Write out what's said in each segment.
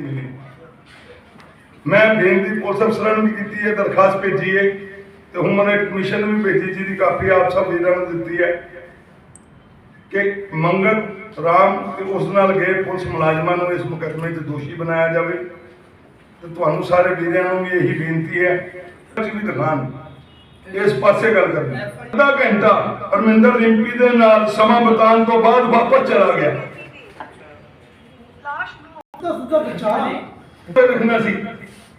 ਮਿਲੀ ਮੈਂ ਬੇਨਤੀ ਪੁਲਿਸ ਅਫਸਰਾਂ ਨੂੰ ਵੀ ਕੀਤੀ ਹੈ, ਦਰਖਾਸਤ ਭੇਜੀ ਹੈ ਤੇ ਹਿਊਮਨ ਰਾਈਟ ਕਮਿਸ਼ਨ ਨੂੰ ਵੀ ਭੇਜੀ, ਜਿਹਦੀ ਕਾਪੀ ਆਪ ਸਭ ਵੀਰਾਂ ਨੂੰ ਦਿੱਤੀ ਹੈ ਕਿ ਮੰਗਤ, ਰਾਮ ਤੇ ਉਸ ਨਾਲ ਗਏ ਪੁਲਿਸ ਮੁਲਾਜ਼ਮਾਂ ਨੂੰ ਇਸ ਮੁਕੱਦਮੇ 'ਚ ਦੋਸ਼ੀ ਬਣਾਇਆ ਜਾਵੇ ਤੇ ਤੁਹਾਨੂੰ ਸਾਰੇ ਵੀਰਾਂ ਨੂੰ ਵੀ ਇਹੀ ਬੇਨਤੀ ਹੈ। ਅਸੀਂ ਵੀ ਦਿਖਾਣ ਇਸ ਪਾਸੇ ਗੱਲ ਕਰਨੀ। ਅੱਧਾ ਘੰਟਾ ਪਰਮਿੰਦਰ ਰਿੰਪੀ ਦੇ ਨਾਲ ਸਮਾਂ ਬਿਤਾਉਣ ਤੋਂ ਬਾਅਦ ਵਾਪਸ ਚਲਾ ਗਿਆ। ਦਾ ਸੁਦਾ ਬਚਾ ਤੇ ਲਿਖਣਾ ਸੀ।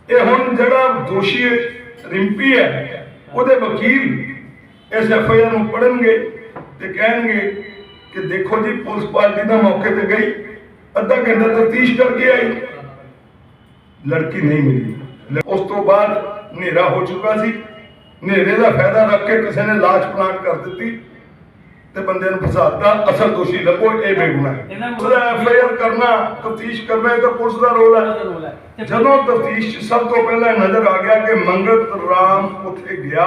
ਇਹ ਹੁਣ ਜਿਹੜਾ ਦੋਸ਼ੀ ਰਿੰਪੀ ਹੈ, ਉਹਦੇ ਵਕੀਲ ਇਸ ਐਫ ਆਈ ਆਰ ਨੂੰ ਪੜਨਗੇ ਤੇ ਕਹਿਣਗੇ ਕਿ ਦੇਖੋ ਜੀ, ਪੁਲਿਸ ਪਾਰਟੀ ਦਾ ਮੌਕੇ ਤੇ ਗਈ, ਅੱਧਾ ਘੰਟਾ ਤਫਤੀਸ਼ ਕਰਕੇ ਆਈ। ਲੜਕੀ ਨਹੀਂ ਮਿਲੀ। ਉਸ ਤੋਂ ਬਾਅਦ ਹਨੇਰਾ ਹੋ ਚੁੱਕਾ ਸੀ। ਹਨੇਰੇ ਦਾ ਫਾਇਦਾ ਰੱਖ ਕੇ ਕਿਸੇ ਨੇ ਲਾਸ਼ ਪਲਾਟ ਕਰ ਦਿੱਤੀ। ਤੇ ਬੰਦੇ ਨੂੰ ਫਸਾਤਾ ਅਸਲ ਦੋਸ਼ੀ ਲੱਭੋ ਇਹ ਬੇਗੁਨਾਹ ਹੈ। ਉਹਦਾ ਐਫ ਆਈ ਆਰ ਕਰਨਾ ਤਫਤੀਸ਼ ਕਰਨਾ ਇਹ ਤਾਂ ਪੁਲਿਸ ਦਾ ਰੋਲ ਹੈ। ਜਦੋਂ ਤਫਤੀਸ਼ 'ਚ ਸਭ ਤੋਂ ਪਹਿਲਾਂ ਨਜ਼ਰ ਆ ਗਿਆ ਕਿ ਮੰਗਤ ਰਾਮ ਉੱਥੇ ਗਿਆ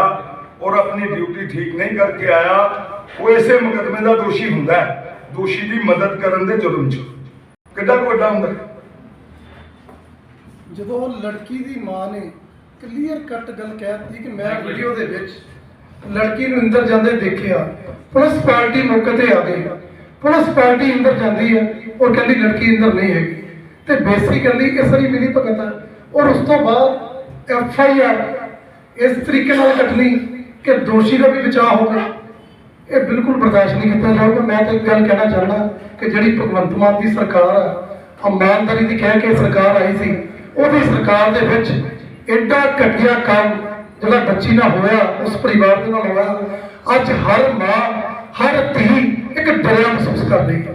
ਔਰ ਆਪਣੀ ਡਿਊਟੀ ਠੀਕ ਨਹੀਂ ਕਰਕੇ ਆਇਆ ਉਹ ਇਸੇ ਮੁਕਦਮੇ ਦਾ ਦੋਸ਼ੀ ਹੁੰਦਾ ਹੈ। ਦੋਸ਼ੀ ਦੀ ਮਦਦ ਕਰਨ ਦੇ ਜੁਰਮ 'ਚ। ਕਿੱਡਾ ਕੁ ਵੱਡਾ ਹੁੰਦਾ? ਜਦੋਂ ਲੜਕੀ ਦੀ ਮਾਂ ਨੇ ਕਲੀਅਰ ਕੱਟ ਗੱਲ ਕਹਿਤੀ ਕਿ ਮੈਂ ਵੀਡੀਓ ਦੇ ਵਿੱਚ ਲੜਕੀ ਨੂੰ ਅੰਦਰ ਜਾਂਦੇ ਦੇਖਿਆ। ਪੁਲਿਸ ਪਾਰਟੀ ਮੌਕੇ ਤੇ ਆ ਗਈ। ਪੁਲਿਸ ਪਾਰਟੀ ਅੰਦਰ ਜਾਂਦੀ ਹੈ ਔਰ ਕਹਿੰਦੀ ਲੜਕੀ ਅੰਦਰ ਨਹੀਂ ਹੈਗੀ। ਤੇ ਬੇਸਿਕਲੀ ਇਸ ਵਾਰੀ ਮਿਲੀ ਭਗਤ ਹੈ। ਔਰ ਉਸ ਤੋਂ ਬਾਅਦ ਐਫ ਆਈ ਆਰ ਇਸ ਤਰੀਕੇ ਨਾਲ ਕੱਟਣੀ ਕਿ ਦੋਸ਼ੀ ਦਾ ਵੀ ਬਚਾਅ ਹੋਵੇ ਇਹ ਬਿਲਕੁਲ ਬਰਦਾਸ਼ਤ ਨਹੀਂ ਕੀਤਾ ਜਾਊਗਾ। ਮੈਂ ਤਾਂ ਇੱਕ ਗੱਲ ਕਹਿਣਾ ਚਾਹੁੰਦਾ ਕਿ ਜਿਹੜੀ ਭਗਵੰਤ ਮਾਨ ਦੀ ਸਰਕਾਰ ਆ ਇਮਾਨਦਾਰੀ ਦੀ ਕਹਿ ਕੇ ਸਰਕਾਰ ਆਈ ਸੀ, ਉਹਦੀ ਸਰਕਾਰ ਦੇ ਵਿੱਚ ਐਡਾ ਘਟੀਆ ਕੰਮ ਜਿਹੜਾ ਬੱਚੀ ਨਾਲ ਹੋਇਆ, ਉਸ ਪਰਿਵਾਰ ਦੇ ਨਾਲ ਹੋਇਆ, ਅੱਜ ਹਰ ਮਾਂ, ਹਰ ਧੀ ਇੱਕ ਡਰਿਆ ਮਹਿਸੂਸ ਕਰ ਰਹੀ ਹੈ।